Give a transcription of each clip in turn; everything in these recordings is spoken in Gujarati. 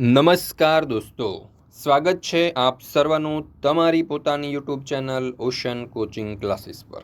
નમસ્કાર દોસ્તો. સ્વાગત છે આપ સર્વનું તમારી પોતાની YouTube channel Ocean coaching classes પર.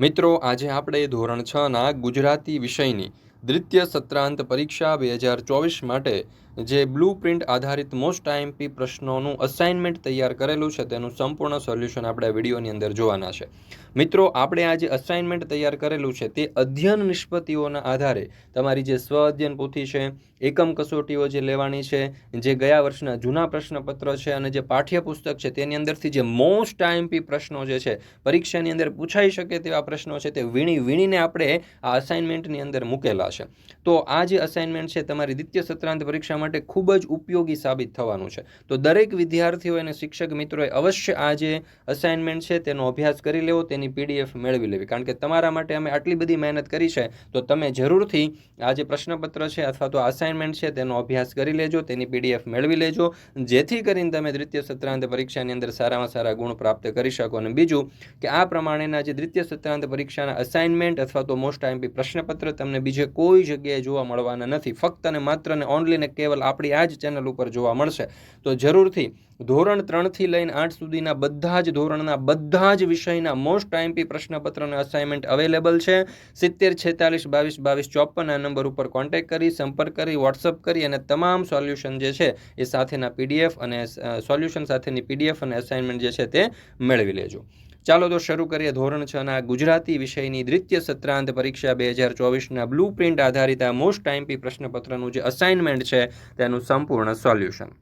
મિત્રો, આજે આપણે ધોરણ છ ના ગુજરાતી વિષયની દ્વિતીય સત્રાંત પરીક્ષા બે હજાર ચોવીસ માટે જે બ્લુ પ્રિન્ટ આધારિત મોસ્ટ આઈએમપી પ્રશ્નોનું અસાઇનમેન્ટ તૈયાર કરેલું છે, તેનું સંપૂર્ણ સોલ્યુશન આપણે વિડીયોની અંદર જોવાના છે. મિત્રો, આપણે આ જે અસાઇનમેન્ટ તૈયાર કરેલું છે, તે અધ્યયન નિષ્પત્તિઓના આધારે તમારી જે સ્વ અધ્યયન પોથી છે, એકમ કસોટીઓ જે લેવાની છે, જે ગયા વર્ષના જૂના પ્રશ્નપત્ર છે અને જે પાઠ્યપુસ્તક છે, તેની અંદરથી જે મોસ્ટ આઈએમપી પ્રશ્નો જે છે, પરીક્ષાની અંદર પૂછાઈ શકે તેવા પ્રશ્નો છે, તે વીણી વીણીને આપણે આ અસાઇનમેન્ટની અંદર મૂકેલા છે. તો આ જે અસાઇનમેન્ટ છે, તમારી દ્વિતીય સત્રાંત પરીક્ષા માટે ખૂબ જ ઉપયોગી સાબિત થવાનું છે. તો દરેક વિદ્યાર્થીઓ અને શિક્ષક મિત્રોએ અવશ્ય આ જે અસાઇનમેન્ટ છે તેનો અભ્યાસ કરી લેવો, તેની પીડીએફ મેળવી લેવી. કારણ કે તમારા માટે અમે આટલી બધી મહેનત કરી છે, તો તમે જરૂરથી આ જે પ્રશ્નપત્ર છે અથવા તો અસાઇનમેન્ટ છે તેનો અભ્યાસ કરી લેજો, તેની પીડીએફ મેળવી લેજો. જેથી કરીને તમે દ્વિતીય સત્રાંત પરીક્ષાની અંદર સારામાં સારા ગુણ પ્રાપ્ત કરી શકો. અને બીજું કે આ પ્રમાણેના જે દ્વિતીય સત્રાંત પરીક્ષાના અસાઇનમેન્ટ અથવા તો મોસ્ટ આઈમ્પી પ્રશ્નપત્ર તમને બીજે કોઈ જગ્યાએ જોવા મળવાના નથી. ફક્ત અને માત્ર ને ઓનલી ને કેવલ આપણી આ જ ચેનલ ઉપર જોવા મળશે. તો જરૂરથી ધોરણ ત્રણથી લઈને આઠ સુધીના બધા જ ધોરણના બધા જ વિષયના મોસ્ટ આઈમ્પી પ્રશ્નપત્રના અસાઇનમેન્ટ અવેલેબલ છે. સિત્તેર, છેતાલીસ, બાવીસ બાવીસ, ચોપન આ નંબર ઉપર કોન્ટેક્ટ કરી, સંપર્ક કરી વોટ્સઅપ કરી અને તમામ સોલ્યુશન જે છે એ સાથેના પીડીએફ અને સોલ્યુશન સાથેની પીડીએફ અને અસાઇનમેન્ટ જે છે તે મેળવી લેજો. ચાલો તો શરૂ કરીએ ધોરણ છ ના ગુજરાતી વિષયની દ્વિતીય સત્રાંત પરીક્ષા બે હજાર ચોવીસના બ્લુ પ્રિન્ટ આધારિત આ મોસ્ટ ટાઈમપી પ્રશ્નપત્રનું જે અસાઇનમેન્ટ છે તેનું સંપૂર્ણ સોલ્યુશન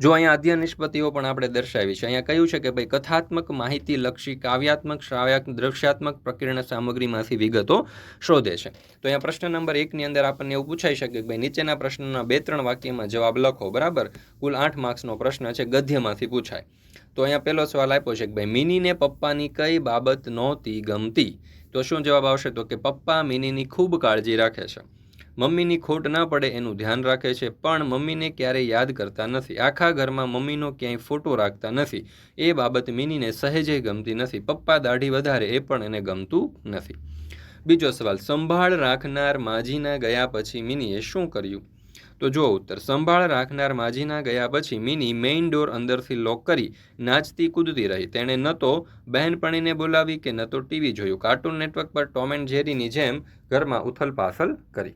જો અહીંયા અધ્યય નિષ્પત્તિઓ પણ આપણે દર્શાવી છે, અહીંયા કહ્યું છે કે ભાઈ કથાત્મક માહિતી લક્ષી કાવ્યાત્મક, શ્રાવ્યાત્મક દ્રશ્યાત્મક પ્રકીર્ણ સામગ્રીમાંથી વિગતો શોધે છે. તો અહીંયા પ્રશ્ન નંબર એકની અંદર આપણને એવું પૂછાઈ શકે કે ભાઈ નીચેના પ્રશ્નના બે ત્રણ વાક્યમાં જવાબ લખો, બરાબર? કુલ આઠ માર્ક્સનો પ્રશ્ન છે, ગદ્યમાંથી પૂછાય. તો અહીંયા પહેલો સવાલ આપ્યો છે કે ભાઈ મિનીને પપ્પાની કઈ બાબત નહોતી ગમતી? તો શું જવાબ આવશે? તો કે પપ્પા મિનીની ખૂબ કાળજી રાખે છે. મમ્મીની ખોટ ના પડે એનું ધ્યાન રાખે છે, પણ મમ્મીને ક્યારેય યાદ કરતા નથી. આખા ઘરમાં મમ્મીનો ક્યાંય ફોટો રાખતા નથી. એ બાબત મિનીને સહેજે ગમતી નથી. પપ્પા દાઢી વધારે, એ પણ એને ગમતું નથી. બીજો સવાલ, સંભાળ રાખનાર માજીના ગયા પછી મિનીએ શું કર્યું? તો જો ઉત્તર, સંભાળ રાખનાર માજીના ગયા પછી મિની મેઇન ડોર અંદરથી લોક કરી નાચતી કૂદતી રહી. તેણે ન તો બહેનપણીને બોલાવી કે ન તો ટીવી જોયું. કાર્ટૂન નેટવર્ક પર ટોમ એન્ડ જેરીની જેમ ઘરમાં ઉથલ પાથલ કરી.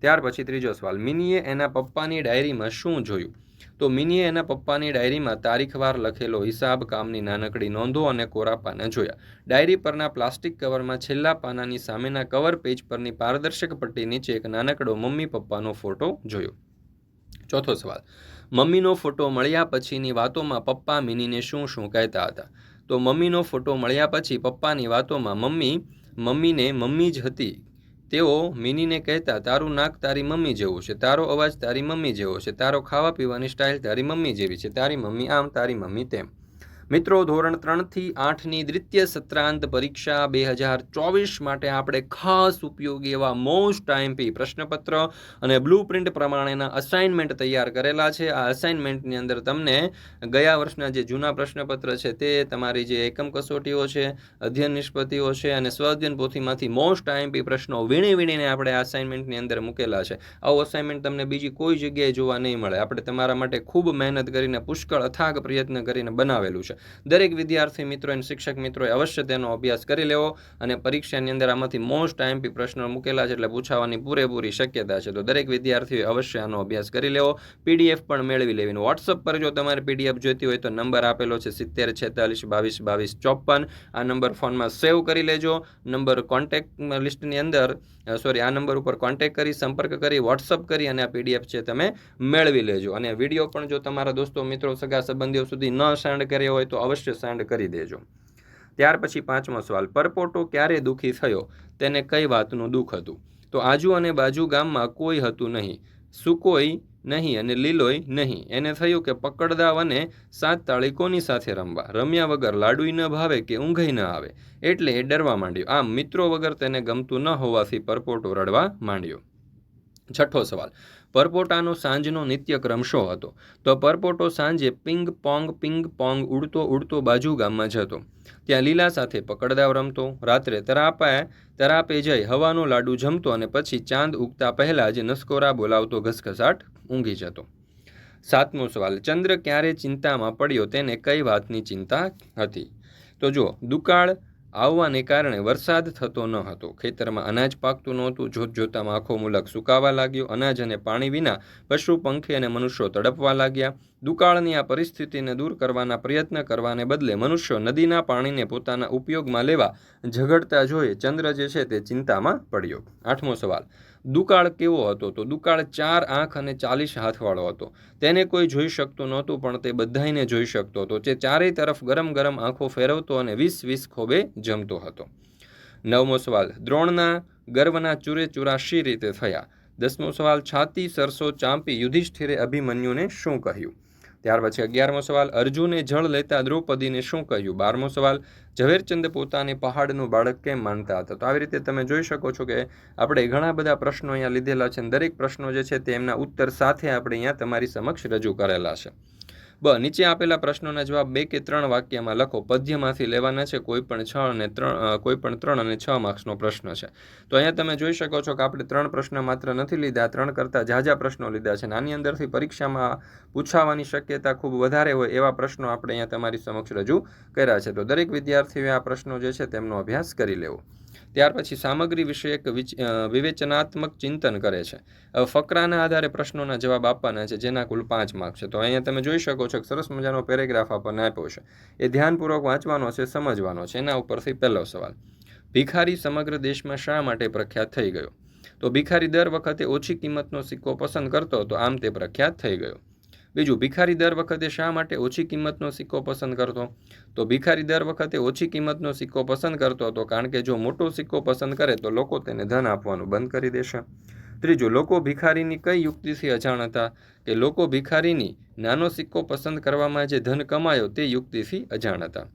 ત્યાર પછી ત્રીજો સવાલ, મિનીએ એના પપ્પાની ડાયરીમાં શું જોયું? તો મિનીએ એના પપ્પાની ડાયરીમાં તારીખવાર લખેલો હિસાબ કામની નાનકડી નોંધો અને કોરા પાના જોયા. ડાયરી પરના પ્લાસ્ટિક કવરમાં છેલ્લા પાનાની સામેના કવર પેજ પરની પારદર્શક પટ્ટી નીચે એક નાનકડો મમ્મી પપ્પાનો ફોટો જોયો. ચોથો સવાલ, મમ્મીનો ફોટો મળ્યા પછીની વાતોમાં પપ્પા મિનીને શું શું કહેતા હતા? તો મમ્મીનો ફોટો મળ્યા પછી પપ્પાની વાતોમાં મમ્મી, મમ્મીને મમ્મી જ હતી. તેઓ મિનીને કહેતા, તારું નાક તારી મમ્મી જેવું છે, તારો અવાજ તારી મમ્મી જેવો છે, તારો ખાવા પીવાની સ્ટાઇલ તારી મમ્મી જેવી છે, તારી મમ્મી આમ, તારી મમ્મી તેમ. મિત્રો, ધોરણ ત્રણથી આઠની દ્વિતીય સત્રાંત પરીક્ષા બે હજાર ચોવીસ માટે આપણે ખાસ ઉપયોગી એવા મોસ્ટ આઈએમપી પ્રશ્નપત્ર અને બ્લુ પ્રિન્ટ પ્રમાણેના અસાઇનમેન્ટ તૈયાર કરેલા છે. આ અસાઇનમેન્ટની અંદર તમને ગયા વર્ષના જે જૂના પ્રશ્નપત્ર છે તે તમારી જે એકમ કસોટીઓ છે, અધ્યયન નિષ્પતિઓ છે અને સ્વઅધ્યયન પોથીમાંથી મોસ્ટ આઈએમપી પ્રશ્નો વીણી વીણીને આપણે આ અસાઇનમેન્ટની અંદર મૂકેલા છે. આવું અસાઇનમેન્ટ તમને બીજી કોઈ જગ્યાએ જોવા નહીં મળે. આપણે તમારા માટે ખૂબ મહેનત કરીને પુષ્કળ અથાગ પ્રયત્ન કરીને બનાવેલું છે. દરેક વિદ્યાર્થી મિત્રો અને શિક્ષક મિત્રોએ અવશ્ય તેનો અભ્યાસ કરી લેવો અને પરીક્ષાની અંદર આમાંથી મોસ્ટ આઈએમપી પ્રશ્નો મૂકેલા છે એટલે પૂછાવાની પૂરેપૂરી શક્યતા છે. તો દરેક વિદ્યાર્થીઓએ અવશ્ય આનો અભ્યાસ કરી લેવો. પીડીએફ પણ મેળવી લેવી વોટ્સઅપ પર જો તમારે પીડીએફ જોઈતી હોય તો નંબર આપેલો છે સિત્તેર, છેતાલીસ, બાવીસ બાવીસ ચોપન આ નંબર ફોનમાં સેવ કરી લેજો. નંબર કોન્ટેક્ટ લિસ્ટની અંદર સોરી આ નંબર ઉપર કોન્ટેક્ટ કરી, સંપર્ક કરી વોટ્સઅપ કરી અને આ પીડીએફ છે તમે મેળવી લેજો. અને વીડિયો પણ જો તમારા દોસ્તો, મિત્રો, સગા, સંબંધીઓ સુધી ન સેન્ડ કર્યો હોય તો અવશ્ય સેન્ડ કરી દેજો. ત્યાર પછી પાંચમો સવાલ, પરપોટો ક્યારે દુઃખી થયો? તેને કઈ વાતનું દુઃખ હતું? તો આજુ અને બાજુ ગામમાં કોઈ હતું નહીં, સુકોઈ નહીં અને લીલોય નહીં. એને થયું કે પકડદાવ અને સાત તાળી કોની સાથે રમવા? રમ્યા વગર લાડુઈ ન ભાવે કે ઊંઘઈ ન આવે? એટલે એ ડરવા માંડ્યો. આમ મિત્રો વગર તેને ગમતું ન હોવાથી પરપોટો રડવા માંડ્યો. છઠ્ઠો સવાલ પરપોટાનો સાંજનો નિત્યક્રમ શો હતો? તો પરપોટો સાંજે પિંગ પોંગ પિંગ પોંગ ઉડતો ઉડતો બાજુ ગામમાં જતો. ત્યાં લીલા સાથે પકડદાવ રમતો, રાત્રે તરાપાએ, તરાપે જઈ હવાનો લાડુ જમતો અને પછી ચાંદ ઉગતા પહેલાં જ નસકોરા બોલાવતો ઘસઘસાટ ઊંઘી જતો. સાતમો સવાલ, ચંદ્ર ક્યારે ચિંતામાં પડ્યો તેને કઈ વાતની ચિંતા હતી? તો જુઓ, દુકાળ આવવાને કારણે વરસાદ થતો ન હતો. ખેતરમાં અનાજ પાકતું નહોતું. જોત જોતામાં આખો મુલક સુકાવા લાગ્યો. અનાજ અને પાણી વિના પશુ, પંખી અને મનુષ્યો તડપવા લાગ્યા. દુકાળની આ પરિસ્થિતિને દૂર કરવાના પ્રયત્ન કરવાને બદલે મનુષ્યો નદીના પાણીને પોતાના ઉપયોગમાં લેવા ઝઘડતા જોઈ ચંદ્ર જે છે તે ચિંતામાં પડ્યો. આઠમો સવાલ. દુકાળ કેવો હતો તો દુકાળ ચાર આંખ અને ચાલીસ હાથવાળો હતો. તેને કોઈ જોઈ શકતું નહોતું, પણ તે બધાઈને જોઈ શકતો હતો. જે ચારેય તરફ ગરમ ગરમ આંખો ફેરવતો અને વીસ વીસ ખોબે જમતો હતો. નવમો સવાલ, દ્રોણના ગર્વના ચૂરે ચૂરા શી રીતે થયા? દસમો સવાલ, છાતી સરસો ચાંપી યુધિષ્ઠિરે અભિમન્યુને શું કહ્યું? ત્યાર પછી અગિયારમો સવાલ, અર્જુને જળ લેતા દ્રૌપદીને શું કહ્યું? બારમો સવાલ, ઝવેરચંદ પોતાને પહાડનું બાળક કેમ માનતા હતા? તો આવી રીતે તમે જોઈ શકો છો કે આપણે ઘણા બધા પ્રશ્નો અહીંયા લીધેલા છે અને દરેક પ્રશ્નો જે છે તે એમના ઉત્તર સાથે આપણે અહીંયા તમારી સમક્ષ રજૂ કરેલા છે. બ, નીચે આપેલા પ્રશ્નોના જવાબ બે કે ત્રણ વાક્યમાં લખો. પદ્યમાંથી લેવાના છે કોઈ પણ છ અને ત્રણ કોઈ પણ ત્રણ અને છ માર્ક્સનો પ્રશ્ન છે. તો અહીંયા તમે જોઈ શકો છો કે આપણે ત્રણ પ્રશ્ન માત્ર નથી લીધા, ત્રણ કરતાં ઝાઝા પ્રશ્નો લીધા છે. આની અંદરથી પરીક્ષામાં પૂછાવાની શક્યતા ખૂબ વધારે હોય એવા પ્રશ્નો આપણે અહીંયા તમારી સમક્ષ રજૂ કર્યા છે. તો દરેક વિદ્યાર્થીઓએ આ પ્રશ્નો જે છે તેમનો અભ્યાસ કરી લેવો. ત્યાર પછી સામગ્રી વિશે એક વિવેચનાત્મક ચિંતન કરે છે. ફકરાના આધારે પ્રશ્નોના જવાબ આપવાના છે, જેના કુલ પાંચ માર્ક છે. તો અહીંયા તમે જોઈ શકો છો કે સરસ મજાનો પેરેગ્રાફ આપણને આપ્યો છે. એ ધ્યાનપૂર્વક વાંચવાનો છે, સમજવાનો છે. એના ઉપરથી પહેલો સવાલ. ભિખારી સમગ્ર દેશમાં શા માટે પ્રખ્યાત થઈ ગયો? તો ભિખારી દર વખતે ઓછી કિંમતનો સિક્કો પસંદ કરતો હતો આમ તે પ્રખ્યાત થઈ ગયો. બીજું, ભિખારી દર વખતે શા માટે ઓછી કિંમતનો સિક્કો પસંદ કરતો? તો ભિખારી દર વખતે ઓછી કિંમતનો સિક્કો પસંદ કરતો હતો કારણ કે જો મોટો સિક્કો પસંદ કરે તો લોકો તેને ધન આપવાનું બંધ કરી દેશે. ત્રીજું, લોકો ભિખારીની કઈ યુક્તિથી અજાણ હતા? કે લોકો ભિખારીની નાનો સિક્કો પસંદ કરવામાં જે ધન કમાયો તે યુક્તિથી અજાણ હતા?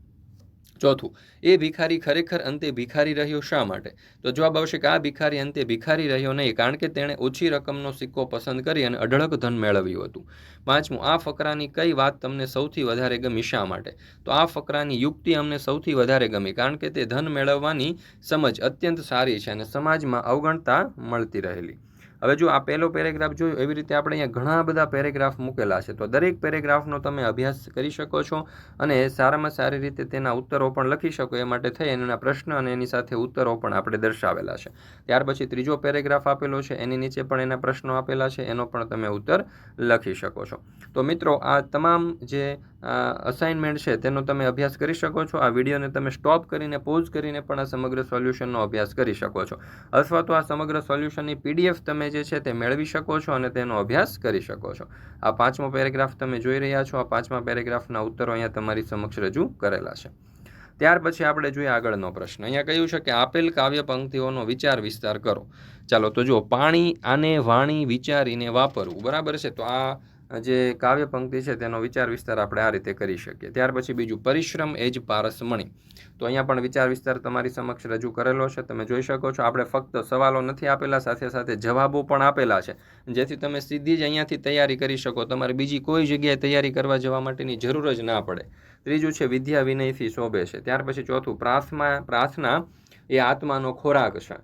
ચોથું, એ ભિખારી ખરેખર અંતે ભિખારી રહ્યો શા માટે? તો જવાબ આવશે કે આ ભિખારી અંતે ભિખારી રહ્યો નહીં, કારણ કે તેણે ઓછી રકમનો સિક્કો પસંદ કરી અને અઢળક ધન મેળવ્યું હતું. પાંચમું, આ ફકરાની કઈ વાત તમને સૌથી વધારે ગમી શા માટે? તો આ ફકરાની યુક્તિ અમને સૌથી વધારે ગમી, કારણ કે તે ધન મેળવવાની સમજ અત્યંત સારી છે અને સમાજમાં અવગણતા મળતી રહેલી. હવે જો આ પહેલો પેરેગ્રાફ જોયો, એવી રીતે આપણે અહીંયા ઘણા બધા પેરેગ્રાફ મૂકેલા છે. તો દરેક પેરેગ્રાફનો તમે અભ્યાસ કરી શકો છો અને સારામાં સારી રીતે તેના ઉત્તરો પણ લખી શકો. એ માટે થઈ એના પ્રશ્ન અને એની સાથે ઉત્તરો પણ આપણે દર્શાવેલા છે. ત્યાર પછી ત્રીજો પેરેગ્રાફ આપેલો છે, એની નીચે પણ એના પ્રશ્નો આપેલા છે, એનો પણ તમે ઉત્તર લખી શકો છો. તો મિત્રો, આ તમામ જે અસાઇનમેન્ટ છે તેનો તમે અભ્યાસ કરી શકો છો. આ વિડીયોને તમે સ્ટોપ કરીને પોઝ કરીને પણ આ સમગ્ર સોલ્યુશનનો અભ્યાસ કરી શકો છો. અથવા તો આ સમગ્ર સોલ્યુશનની પીડીએફ તમે જે છે તે મેળવી શકો છો અને તેનો અભ્યાસ કરી શકો છો. આ પાંચમો પેરેગ્રાફ તમે જોઈ રહ્યા છો. આ પાંચમા પેરેગ્રાફના ઉત્તરો અહીંયા તમારી સમક્ષ રજૂ કરેલા છે. ત્યાર પછી આપણે જોઈએ આગળનો પ્રશ્ન. અહીંયા કહ્યું છે કે આપેલ કાવ્ય પંક્તિઓનો વિચાર વિસ્તાર કરો. ચાલો તો જો પાણી આને વાણી વિચારીને વાપરવું. બરાબર છે? તો આ જે કાવ્ય પંક્તિ છે તેનો વિચાર વિસ્તાર આપણે આ રીતે કરી શકીએ. ત્યાર પછી બીજું પરિશ્રમ એ જ પારસમણી તો અહીંયા પણ વિચાર વિસ્તાર તમારી સમક્ષ રજૂ કરેલો છે. તમે જોઈ શકો છો આપણે ફક્ત સવાલો નથી આપેલા, સાથે સાથે જવાબો પણ આપેલા છે. જેથી તમે સીધી જ અહીંયાથી તૈયારી કરી શકો. તમારે બીજી કોઈ જગ્યાએ તૈયારી કરવા જવા માટેની જરૂર જ ના પડે. ત્રીજું છે વિદ્યા વિનયથી શોભે છે. ત્યાર પછી ચોથું પ્રાર્થના પ્રાર્થના એ આત્માનો ખોરાક છે.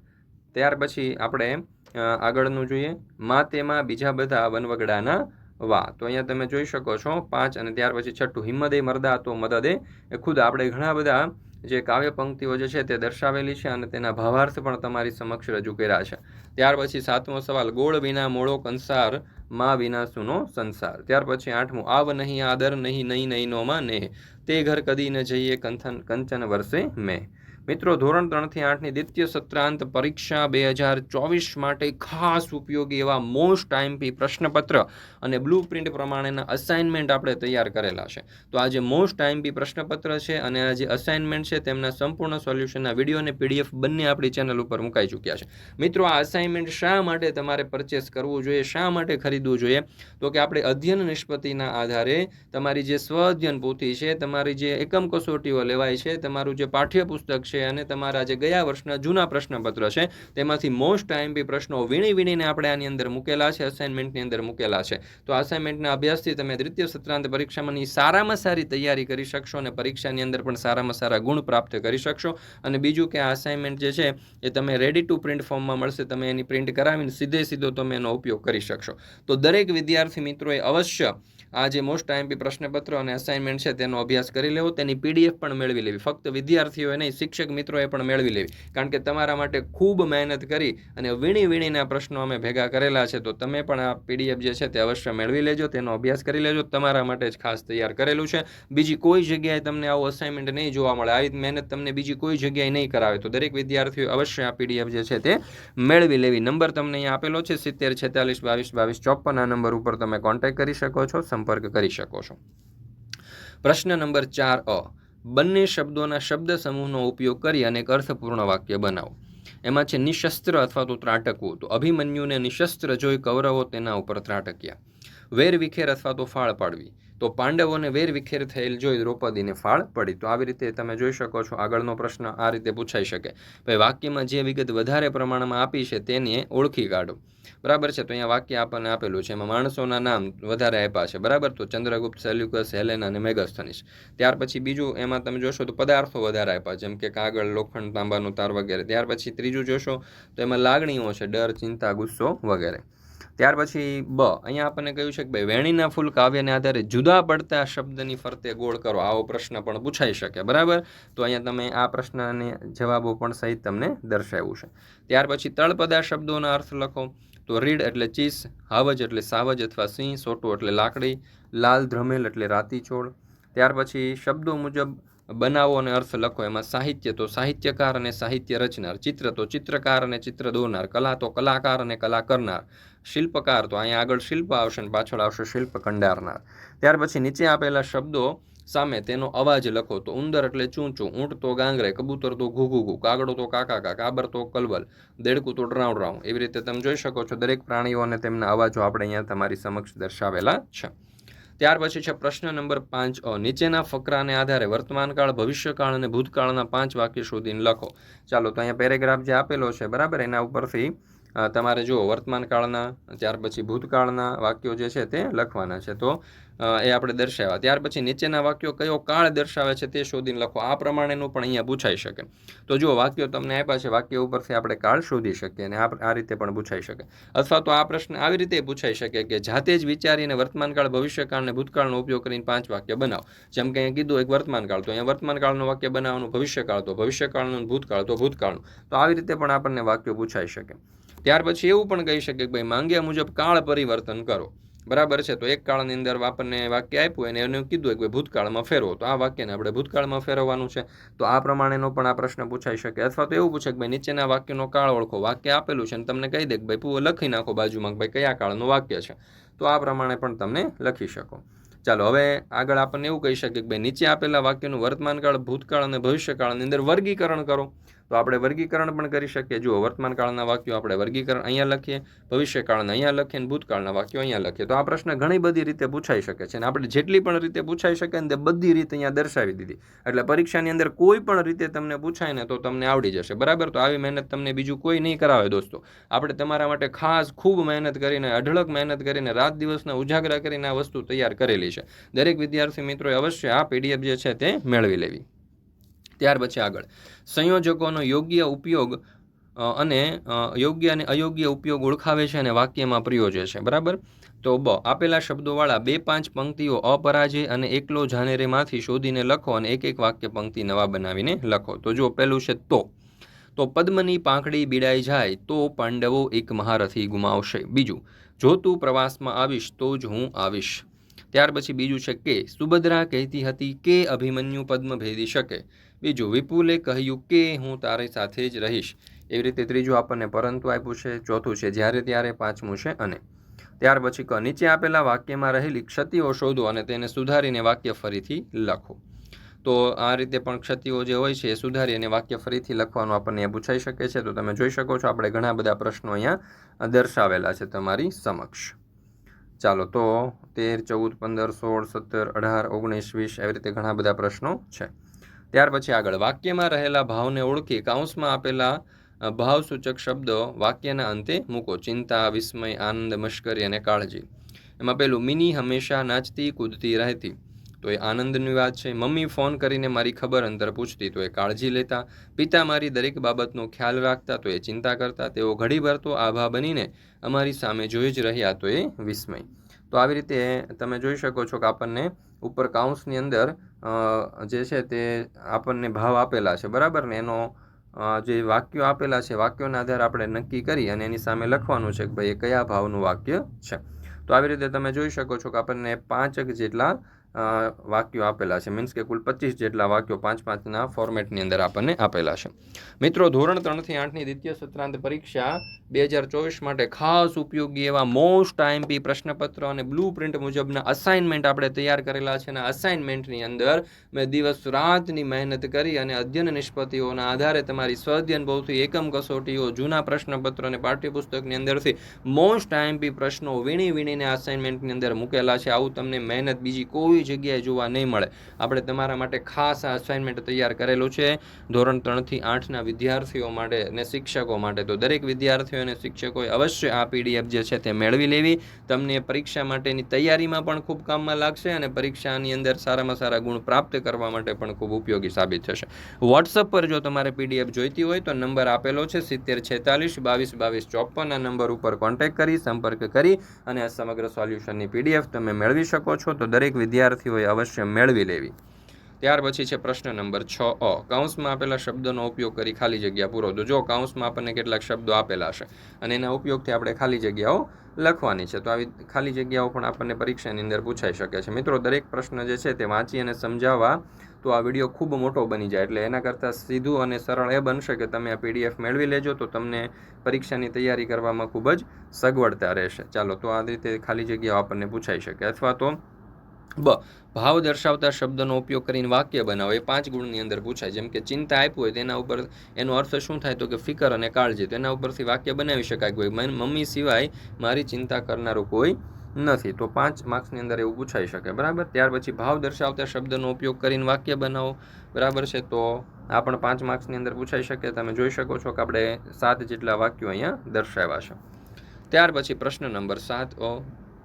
ત્યાર પછી આપણે આગળનું જોઈએ. મા તેમાં બીજા બધા વનવગડાના વાહ, તો અહીંયા તમે જોઈ શકો છો, પાંચ અને ત્યાર પછી છઠ્ઠું, હિંમદે મરદા તો મદદે. એ ખુદ આપણે ઘણા બધા જે કાવ્ય પંક્તિઓ જે છે તે દર્શાવેલી છે અને તેના ભાવાર્થ પણ તમારી સમક્ષ રજૂ કર્યા છે. ત્યાર પછી સાતમો સવાલ, ગોળ વિના મોળો કંસાર, મા વિના સુનો સંસાર. ત્યાર પછી આઠમું, આવ નહીં આદર, નહીં નહીં નહીં. નોમાં ને તે ઘર કદી ન જઈએ કંથન, કંચન વર્ષે મેં. મિત્રો, ધોરણ ત્રણથી આઠની દ્વિતીય સત્રાંત પરીક્ષા બે હજાર ચોવીસ માટે ખાસ ઉપયોગી એવા મોસ્ટ આઈએમપી પ્રશ્નપત્ર અને બ્લુ પ્રિન્ટ પ્રમાણેના અસાઇનમેન્ટ આપણે તૈયાર કરેલા છે. તો આ જે મોસ્ટ આઈએમપી પ્રશ્નપત્ર છે અને આ જે અસાઇનમેન્ટ છે તેમના સંપૂર્ણ સોલ્યુશનના વીડિયો અને પીડીએફ બંને આપણી ચેનલ ઉપર મુકાઈ ચૂક્યા છે. મિત્રો, આ અસાઇનમેન્ટ શા માટે તમારે પરચેસ કરવું જોઈએ, શા માટે ખરીદવું જોઈએ? તો કે આપણે અધ્યયન નિષ્પત્તિના આધારે તમારી જે સ્વ અધ્યયન પોથી છે, તમારી જે એકમ કસોટીઓ લેવાય છે, તમારું જે પાઠ્યપુસ્તક છે અને તમારા જે ગયા વર્ષના જૂના પ્રશ્નપત્ર છે, તેમાંથી મોસ્ટ આઈએમપી પ્રશ્નો વીણી વીણીને આપણે આની અંદર મૂકેલા છે અસાઇનમેન્ટની અંદર મૂકેલા છે. તો અસાઇનમેન્ટના અભ્યાસથી તમે દ્વિતીય સત્રાંત પરીક્ષામાંની સારામાં સારી તૈયારી કરી શકશો અને પરીક્ષાની અંદર પણ સારામાં સારા ગુણ પ્રાપ્ત કરી શકશો. અને બીજું કે આ અસાઇનમેન્ટ જે છે, એ તમે રેડી ટુ પ્રિન્ટ ફોર્મમાં મળશે, તમે એની પ્રિન્ટ કરાવીને સીધે સીધો તમે એનો ઉપયોગ કરી શકશો. તો દરેક વિદ્યાર્થી મિત્રોએ અવશ્ય આ જે મોસ્ટ આઈએમપી પ્રશ્નપત્ર અને અસાઇનમેન્ટ છે તેનો અભ્યાસ કરી લેવો. તેની પીડીએફ પણ મેળવી લેવી. ફક્ત વિદ્યાર્થીઓએ નહીં, શિક્ષક મિત્રોએ પણ મેળવી લેવી. કારણ કે તમારા માટે ખૂબ મહેનત કરી અને વીણી વીણીના પ્રશ્નો અમે ભેગા કરેલા છે, તો તમે પણ આ પીડીએફ જે છે તે અવશ્ય મેળવી લેજો, તેનો અભ્યાસ કરી લેજો. તમારા માટે જ ખાસ તૈયાર કરેલું છે. બીજી કોઈ જગ્યાએ તમને આવું અસાઇનમેન્ટ નહીં જોવા મળે. આવી મહેનત તમને બીજી કોઈ જગ્યાએ નહીં કરાવે. તો દરેક વિદ્યાર્થીઓ અવશ્ય આ પીડીએફ જે છે તે મેળવી લેવી. નંબર તમને અહીંયા આપેલો છે, સિત્તેર, છેતાલીસ, બાવીસ બાવીસ, ચોપન. આ નંબર ઉપર તમે કોન્ટેક્ટ કરી શકો છો. સંપર્ક કરી શકો છો. પ્રશ્ન નંબર ચાર અ. બંને શબ્દોના શબ્દ સમૂહનો ઉપયોગ કરી અને અર્થપૂર્ણ વાક્ય બનાવો. એમાં છે નિશસ્ત્ર અથવા તો ત્રાટકવું. તો અભિમન્યુને નિશસ્ત્ર જોઈ કૌરવો તેના ઉપર ત્રાટક્યા. વેર વિખેર અથવા તો ફાળ પાડવી. તો પાંડવોને વેર વિખેર થયેલ જોઈ દ્રૌપદીને ફાળ પડી. તો આવી રીતે તમે જોઈ શકો છો, આગળનો પ્રશ્ન આ રીતે પૂછાઈ શકે. ભાઈ, વાક્યમાં જે વિગત વધારે પ્રમાણમાં આપી છે તેને ઓળખી કાઢો. બરાબર છે? તો અહીંયા વાક્ય આપણને આપેલું છે, એમાં માણસોના નામ વધારે આપ્યા છે. બરાબર? તો ચંદ્રગુપ્ત, સેલ્યુકસ, હેલેન અને મેગસ્થનીસ ત્યાર પછી બીજું એમાં તમે જોશો તો પદાર્થો વધારે આપ્યા, જેમ કે કાગળ, લોખંડ, તાંબાનું તાર વગેરે. ત્યાર પછી ત્રીજું જોશો તો એમાં લાગણીઓ છે, ડર, ચિંતા, ગુસ્સો વગેરે. ત્યાર પછી બ. અહીંયા આપણને કહ્યું છે કે ભાઈ, વેણીના ફૂલ કાવ્યને આધારે જુદા પડતા શબ્દની ફરતે ગોળ કરો. આવો પ્રશ્ન પણ પૂછાઈ શકે, બરાબર? તો અહીંયા તમે આ પ્રશ્નને જવાબો પણ સહિત તમને દર્શાવ્યું છે. ત્યાર પછી તળપદા શબ્દોના અર્થ લખો. તો રીડ એટલે ચીસ, હાવજ એટલે સાવજ અથવા સિંહ, સોટો એટલે લાકડી, લાલ ધ્રમેલ એટલે રાતીચોળ. ત્યાર પછી શબ્દો મુજબ બનાવો અને અર્થ લખો. એમાં સાહિત્ય તો સાહિત્યકાર અને સાહિત્ય રચનાર, ચિત્ર તો ચિત્રકાર અને ચિત્ર દોરનાર, કલા તો કલાકાર અને કલા કરનાર, શિલ્પકાર તો અહીંયા આગળ શિલ્પ આવશે અને પાછળ આવશે શિલ્પ કંડારનાર. ત્યાર પછી નીચે આપેલા શબ્દો સામે તેનો અવાજ લખો. તો ઉંદર એટલે ચૂંચું, ઊંટ તો ગાંગરે, કબૂતર તો ઘુઘુઘુ, કાગડો તો કાકાકા કાબર તો કલબલ, દેડકું તો ડ્રાઉ ડ્રાઉ. એવી રીતે તમે જોઈ શકો છો દરેક પ્રાણીઓ અને તેમના અવાજો આપણે અહીંયા તમારી સમક્ષ દર્શાવેલા છે. ત્યાર પછી છે પ્રશ્ન નંબર પાંચ અ. નીચેના ફકરાને આધારે વર્તમાનકાળ, ભવિષ્યકાળ અને ભૂતકાળના પાંચ વાક્ય શોધીને લખો. ચાલો તો અહીંયા પેરેગ્રાફ જે આપેલો છે, બરાબર? એના ઉપરથી તમારે જુઓ વર્તમાનકાળના ત્યાર પછી ભૂતકાળના વાક્યો જે છે તે લખવાના છે. તો એ આપણે દર્શાવ્યા. ત્યાર પછી નીચેના વાક્યો કયો કાળ દર્શાવે છે તે શોધીને લખો. આ પ્રમાણેનું પણ અહીંયા પૂછાઈ શકે. તો જો વાક્યો તમને આપ્યા છે. વાક્ય ઉપરથી આપણે કાળ શોધી શકીએ અને આ રીતે પણ પૂછાઈ શકે. અથવા તો આ પ્રશ્ન આવી રીતે પૂછાઈ શકે કે જાતે જ વિચારીને વર્તમાનકાળ ભવિષ્યકાળ અને ભૂતકાળનો ઉપયોગ કરીને પાંચ વાક્ય બનાવો. જેમ કે અહીંયા કીધું એક વર્તમાનકાળ. તો અહીંયા વર્તમાનકાળનું વાક્ય બનાવવાનું, ભવિષ્યકાળ તો ભવિષ્યકાળનું ભૂતકાળ તો ભૂતકાળનું. તો આવી રીતે પણ આપણને વાક્યો પૂછાઈ શકે. ત્યાર પછી એવું પણ કહી શકે કે ભાઈ માંગ્યા મુજબ કાળ પરિવર્તન કરો. બરાબર છે? તો એક કાળની અંદર આપણને વાક્ય આપ્યું અને એને કીધું કે ભૂતકાળમાં ફેરવો. તો આ વાક્યને આપણે ભૂતકાળમાં ફેરવવાનું છે. તો આ પ્રમાણેનો પણ આ પ્રશ્ન પૂછાઈ શકે. અથવા તો એવું પૂછે કે ભાઈ નીચેના વાક્યનો કાળ ઓળખો. વાક્ય આપેલું છે અને તમને કહી દે કે ભાઈ પૂરું લખી નાખો બાજુમાં ભાઈ કયા કાળનું વાક્ય છે. તો આ પ્રમાણે પણ તમને લખી શકો. ચાલો, હવે આગળ આપણને એવું કહી શકીએ કે ભાઈ નીચે આપેલા વાક્યનું વર્તમાનકાળ, ભૂતકાળ અને ભવિષ્યકાળની અંદર વર્ગીકરણ કરો. તો આપણે વર્ગીકરણ પણ કરી શકીએ. જુઓ વર્તમાનકાળના વાક્યો આપણે વર્ગીકરણ અહીંયા લખીએ ભવિષ્યકાળના અહીંયા લખીએ અને ભૂતકાળના વાક્યો અહીંયા લખીએ. તો આ પ્રશ્ન ઘણી બધી રીતે પૂછાઈ શકે છે અને આપણે જેટલી પણ રીતે પૂછાઈ શકે ને તે બધી રીતે અહીંયા દર્શાવી દીધી. એટલે પરીક્ષાની અંદર કોઈ પણ રીતે તમને પૂછાય ને તો તમને આવડી જશે. બરાબર? તો આવી મહેનત તમને બીજું કોઈ નહીં કરાવે દોસ્તો. આપણે તમારા માટે ખાસ ખૂબ મહેનત કરીને, અઢળક મહેનત કરીને, રાત દિવસના ઉજાગરા કરીને આ વસ્તુ તૈયાર કરેલી છે. દરેક વિદ્યાર્થી મિત્રોએ અવશ્ય આ પીડીએફ જે છે તે મેળવી લેવી. ત્યાર પછી આગળ. સંયોજકોનો યોગ્ય ઉપયોગ અને યોગ્ય અને અયોગ્ય ઉપયોગ ઓળખાવે છે અને વાક્યમાં પ્રયોજે છે. બરાબર? તો બ, આપેલા શબ્દોવાળા બે પાંચ પંક્તિઓ અપરાજય અને એકલો જાનેરેમાંથી શોધીને લખો અને એક એક વાક્ય પંક્તિ નવા બનાવીને લખો. તો જો પેલું છે તો. તો પદ્મની પાંખડી બીડાઈ જાય તો પાંડવો એક મહારથી ગુમાવશે. બીજું, જો તું પ્રવાસમાં આવીશ તો જ હું આવીશ. ત્યાર પછી બીજું છે કે, સુભદ્રા કહેતી હતી કે અભિમન્યુ પદ્મ ભેદી શકે. બીજું, વિપુલે કહ્યું કે હું તારી સાથે જ રહીશ. એવી રીતે ત્રીજું આપણને પરંતુ આપ્યું છે, ચોથું છે, જ્યારે ત્યારે પાંચમું છે અને ત્યાર પછી ક નીચે આપેલા વાક્યમાં રહેલી ક્ષતિઓ શોધો અને તેને સુધારીને વાક્ય ફરીથી લખો. તો આ રીતે પણ ક્ષતિઓ જે હોય છે એ સુધારી અને વાક્ય ફરીથી લખવાનું આપણને પૂછાઈ શકે છે. તો તમે જોઈ શકો છો, આપણે ઘણા બધા પ્રશ્નો અહીંયા દર્શાવેલા છે તમારી સમક્ષ. ચાલો, તો તેર, ચૌદ, પંદર, સોળ, સત્તર, અઢાર, ઓગણીસ, વીસ, એવી રીતે ઘણા બધા પ્રશ્નો છે. ત્યાર પછી આગળ વાક્યમાં રહેલા ભાવને ઓળખી કાઉન્સમાં આપેલા ભાવસૂચક શબ્દો વાક્યના અંતે મૂકો. ચિંતા, વિસ્મય, આનંદ, મશ્કરી અને કાળજી. એમાં પેલું, મિની હંમેશા નાચતી, કૂદતી રહેતી. તો એ આનંદની વાત છે. મમ્મી ફોન કરીને મારી ખબર અંતર પૂછતી. તો એ કાળજી લેતા. પિતા મારી દરેક બાબતનો ખ્યાલ રાખતા. તો એ ચિંતા કરતા. તેઓ ઘડીભર તો આભા બનીને અમારી સામે જોઈ જ રહ્યા. તો એ વિસ્મય. તો આવી રીતે તમે જોઈ શકો છો કે આપણને ઉપર કાઉન્સની અંદર જે છે તે આપણને ભાવ આપેલા છે, બરાબર ને? એનો જે વાક્યો આપેલા છે, વાક્યોના આધારે આપણે નક્કી કરી અને એની સામે લખવાનું છે કે ભાઈ એ કયા ભાવનું વાક્ય છે. તો આવી રીતે તમે જોઈ શકો છો કે આપણને પાંચક જેટલા વાક્યો આપેલા છે. મીન્સ કે કુલ પચીસ જેટલા વાક્યો પાંચ પાંચના ફોર્મેટની અંદર આપણને આપેલા છે. મિત્રો, ધોરણ ત્રણથી આઠની દ્વિતીય સત્રાંત પરીક્ષા બે હજાર ચોવીસ માટે ખાસ ઉપયોગી એવા મોસ્ટ આઈએમપી પ્રશ્નપત્ર અને બ્લુ પ્રિન્ટ મુજબના અસાઇનમેન્ટ આપણે તૈયાર કરેલા છે અને અસાઇનમેન્ટની અંદર મેં દિવસ રાતની મહેનત કરી અને અધ્યયન નિષ્પત્તિઓના આધારે તમારી સ્વઅધ્યયન બહુથી એકમ કસોટીઓ, જૂના પ્રશ્નપત્ર અને પાઠ્યપુસ્તકની અંદરથી મોસ્ટ આઈએમપી પ્રશ્નો વીણી વીણીને અસાઇનમેન્ટની અંદર મૂકેલા છે. આવું તમને મહેનત બીજી કોઈ જગ્યાએ જોવા નહીં મળે. આપણે તમારા માટે ખાસ અસાઇનમેન્ટ તૈયાર કરેલું છે. ધોરણ ત્રણથી આઠના વિદ્યાર્થીઓ માટે અને શિક્ષકો માટે. તો દરેક વિદ્યાર્થીઓ અને શિક્ષકોએ અવશ્ય આ પીડીએફ જે છે તે મેળવી લેવી. તમને પરીક્ષા માટેની તૈયારીમાં પણ ખૂબ કામમાં લાગશે અને પરીક્ષાની અંદર સારામાં સારા ગુણ પ્રાપ્ત કરવા માટે પણ ખૂબ ઉપયોગી સાબિત થશે. વોટ્સઅપ પર જો તમારે પીડીએફ જોઈતી હોય તો નંબર આપેલો છે સિત્તેર છેતાલીસ બાવીસ બાવીસ ચોપન. આ નંબર ઉપર કોન્ટેક્ટ કરી, સંપર્ક કરી અને આ સમગ્ર સોલ્યુશનની પીડીએફ તમે મેળવી શકો છો. તો દરેક વિદ્યાર્થીઓએ અવશ્ય મેળવી લેવી. ત્યાર પછી છે પ્રશ્ન નંબર છ અ. કાઉન્સમાં આપેલા શબ્દનો ઉપયોગ કરી ખાલી જગ્યા પૂરો તો જો કાઉન્સમાં આપણને કેટલાક શબ્દો આપેલા છે અને એના ઉપયોગથી આપણે ખાલી જગ્યાઓ લખવાની છે. તો આવી ખાલી જગ્યાઓ પણ આપણને પરીક્ષાની અંદર પૂછાઈ શકે છે. મિત્રો, દરેક પ્રશ્ન જે છે તે વાંચી અને સમજાવવા તો આ વીડિયો ખૂબ મોટો બની જાય. એટલે એના કરતાં સીધું અને સરળ એ બનશે કે તમે આ પીડીએફ મેળવી લેજો તો તમને પરીક્ષાની તૈયારી કરવામાં ખૂબ જ સગવડતા રહેશે. ચાલો, તો આ રીતે ખાલી જગ્યાઓ આપણને પૂછાઈ શકે. અથવા તો બ, ભાવ દર્શાવતા શબ્દનો ઉપયોગ કરીને વાક્ય બનાવો. એ પાંચ ગુણની અંદર પૂછાય. જેમ કે ચિંતા આપ્યું હોય તેના ઉપર એનો અર્થ શું થાય તો કે ફિકર અને કાળજી. તેના ઉપરથી વાક્ય બનાવી શકાય કોઈ. મમ્મી સિવાય મારી ચિંતા કરનારું કોઈ નથી. તો પાંચ માર્ક્સની અંદર એવું પૂછાઈ શકે. બરાબર? ત્યાર પછી ભાવ દર્શાવતા શબ્દનો ઉપયોગ કરીને વાક્ય બનાવો. બરાબર છે? તો આ પણ પાંચ માર્ક્સની અંદર પૂછાઈ શકે. તમે જોઈ શકો છો કે આપણે સાત જેટલા વાક્યો અહીંયા દર્શાવ્યા છે. ત્યાર પછી પ્રશ્ન નંબર સાત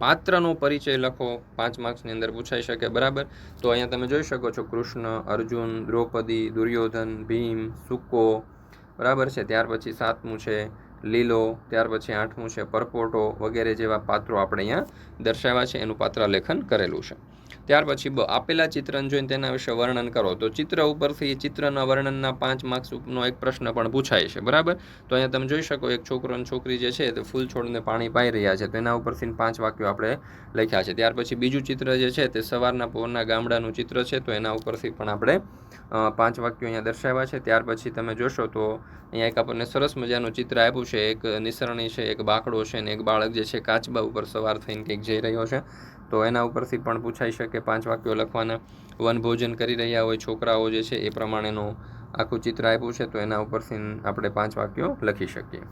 પાત્રનો પરિચય લખો, પાંચ માર્ક્સની અંદર પૂછાઈ શકે, બરાબર? તો અહીંયા તમે જોઈ શકો છો કૃષ્ણ, અર્જુન, દ્રૌપદી, દુર્યોધન, ભીમ, સુકો, બરાબર છે? ત્યાર પછી સાતમું છે લીલો, ત્યાર પછી આઠમું છે પરપોટો વગેરે જેવા પાત્રો આપણે અહીંયા દર્શાવ્યા છે. એનું પાત્રલેખન કરેલું છે. ત્યાર પછી બ, આપેલા ચિત્રને જોઈને તેના વિશે વર્ણન કરો. તો ચિત્ર ઉપરથી એ ચિત્રના વર્ણનના પાંચ માર્ક્સનો એક પ્રશ્ન પણ પૂછાય છે. બરાબર? તો અહીંયા તમે જોઈ શકો, એક છોકરો અને છોકરી જે છે તે ફૂલ છોડને પાણી પાઈ રહ્યા છે. તેના ઉપરથી પાંચ વાક્યો આપણે લખ્યા છે. ત્યાર પછી બીજું ચિત્ર જે છે તે સવારના પોરના ગામડાનું ચિત્ર છે. તો એના ઉપરથી પણ આપણે પાંચ વાક્યો અહીંયા દર્શાવ્યા છે. ત્યાર પછી તમે જોશો તો અહીંયા એક આપણને સરસ મજાનું ચિત્ર આપ્યું છે. એક નિસરણી છે, એક બાકડો છે અને એક બાળક જે છે કાચબા ઉપર સવાર થઈને કંઈક જઈ રહ્યો છે. તો એના ઉપરથી પણ પૂછાઈ શકે પાંચ વાક્યો લખવાના વનભોજન કરી રહ્યા હોય છોકરાઓ જે છે એ પ્રમાણેનું આખું ચિત્ર આપ્યું છે, તો એના ઉપરથી આપણે પાંચ વાક્યો લખી શકીએ.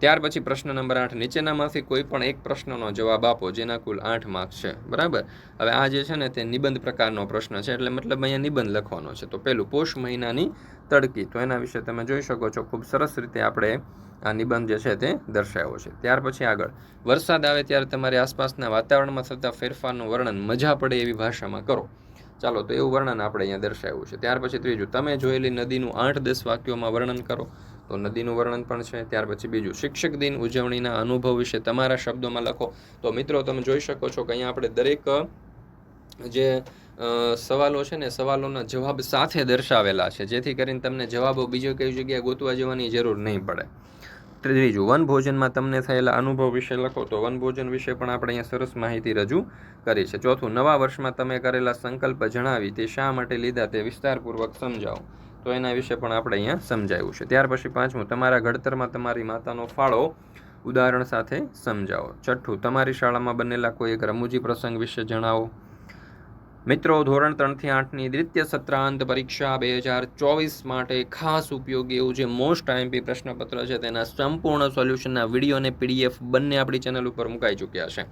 ત્યાર પછી પ્રશ્ન નંબર આઠ, નીચેનામાંથી કોઈ પણ એક પ્રશ્નનો જવાબ આપો જેના કુલ આઠ માર્ક્સ છે. બરાબર? હવે આ જે છે ને તે નિબંધ પ્રકારનો પ્રશ્ન છે, એટલે મતલબ અહીંયા નિબંધ લખવાનો છે. તો પેલું પોષ મહિનાની તડકી, તો એના વિશે તમે જોઈ શકો છો, ખૂબ સરસ રીતે આપણે આ નિબંધ જે છે તે દર્શાવ્યો છે. ત્યાર પછી આગળ. વરસાદ આવે ત્યારે તમારી આસપાસના વાતાવરણમાં થતા ફેરફારનું વર્ણન મજા પડે એવી ભાષામાં કરો. ચાલો, તો એવું વર્ણન આપણે અહીંયા દર્શાવ્યું છે. ત્યાર પછી ત્રીજું, તમે જોયેલી નદીનું આઠ દસ વાક્યોમાં વર્ણન કરો. તો નદીનું વર્ણન પણ છે. ત્યાર પછી બીજું, શિક્ષક દિન ઉજવણીના અનુભવ વિશે તમારા શબ્દોમાં લખો. તો મિત્રો, તમે જોઈ શકો છો કે અહીંયા આપણે દરેક જે સવાલો છે ને, સવાલોના જવાબ સાથે દર્શાવેલા છે. જેથી કરીને તમને જવાબો બીજો કઈ જગ્યાએ ગોતવા જવાની જરૂર નહીં પડે. ત્રીજું વનભોજનમાં તમને થયેલા અનુભવ વિશે લખો, તો વનભોજન વિશે પણ આપણે અહીંયા સરસ માહિતી રજૂ કરી છે. ચોથું, નવા વર્ષમાં તમે કરેલા સંકલ્પ જણાવી, તે શા માટે લીધા તે વિસ્તારપૂર્વક સમજાવો. તો એના વિશે પણ આપણે અહીંયા સમજાવ્યું છે. ત્યાર પછી પાંચમું, તમારા ઘડતરમાં તમારી માતાનો ફાળો ઉદાહરણ સાથે સમજાવો. છઠ્ઠું, તમારી શાળામાં બનેલા કોઈ એક રમૂજી પ્રસંગ વિશે જણાવો. મિત્રો, ધોરણ ત્રણથી આઠની દ્વિતીય સત્રાંત પરીક્ષા બે હજાર ચોવીસ માટે ખાસ ઉપયોગી એવું જે મોસ્ટ આઈએમપી પ્રશ્નપત્ર છે તેના સંપૂર્ણ સોલ્યુશનના વીડિયો અને પીડીએફ બંને આપણી ચેનલ ઉપર મુકાઈ ચૂક્યા છે.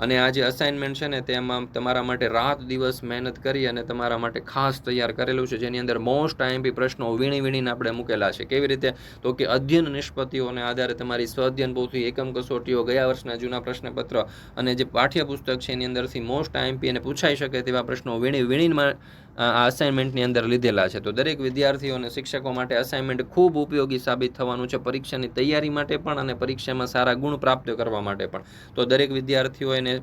અને આ જે અસાઇનમેન્ટ છે ને, તેમાં તમારા માટે રાત દિવસ મહેનત કરી અને તમારા માટે ખાસ તૈયાર કરેલું છે, જેની અંદર મોસ્ટ આઈએમપી પ્રશ્નો વીણી વીણીને આપણે મૂકેલા છે. કેવી રીતે? તો કે અધ્યયન નિષ્પત્તિઓને આધારે તમારી સ્વઅધ્યયન પોથી એકમ કસોટીઓ, ગયા વર્ષના જૂના પ્રશ્નપત્ર અને જે પાઠ્યપુસ્તક છે, એની અંદરથી મોસ્ટ આઈએમપી અને પૂછાઈ શકે તેવા પ્રશ્નો વીણી વીણીને આ અસાઇનમેન્ટની અંદર લીધેલા છે. તો દરેક વિદ્યાર્થીઓ અને શિક્ષકો માટે અસાઇનમેન્ટ ખૂબ ઉપયોગી સાબિત થવાનું છે. પરીક્ષાની તૈયારી માટે પણ અને પરીક્ષામાં સારા ગુણ પ્રાપ્ત કરવા માટે પણ. તો દરેક વિદ્યાર્થીઓ એને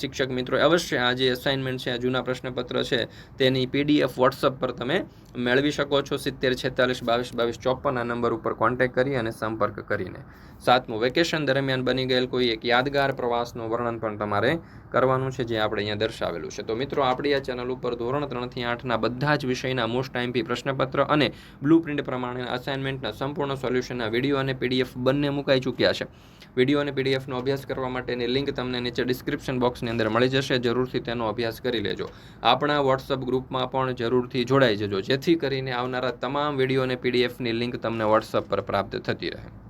શિક્ષક મિત્રો, અવશ્ય આ જે અસાઇનમેન્ટ છે, આ જૂના પ્રશ્નપત્ર છે, તેની પીડીએફ વોટ્સઅપ પર તમે મેળવી શકો છો. સિત્તેર, છેતાલીસ, બાવીસ બાવીસ, ચોપન આ નંબર ઉપર કોન્ટેક્ટ કરી અને સંપર્ક કરીને. સાતમું વેકેશન દરમિયાન બની ગયેલ કોઈ એક યાદગાર પ્રવાસનું વર્ણન પણ તમારે કરવાનું છે જે આપણે અહીંયા દર્શાવેલું છે. તો મિત્રો, આપણી આ ચેનલ ઉપર ધોરણ ત્રણથી આઠના બધા જ વિષયના મોસ્ટ આઈમપી પ્રશ્નપત્ર અને બ્લુ પ્રિન્ટ પ્રમાણે અસાઇનમેન્ટના સંપૂર્ણ સોલ્યુશનના વીડિયો અને પીડીએફ બંને મુકાઈ ચૂક્યા છે. વીડિયો અને પીડીએફનો અભ્યાસ કરવા માટેની લિંક તમને નીચે ડિસ્ક્રિપ્શન બોક્સની અંદર મળી જશે. જરૂરથી તેનો અભ્યાસ કરી લેજો. આપણા વોટ્સઅપ ગ્રુપમાં પણ જરૂરથી જોડાઈ જજો. જેથી કરીને આવનારા તમામ વીડિયો અને પીડીએફની લિંક તમને વોટ્સઅપ પર પ્રાપ્ત થતી રહે.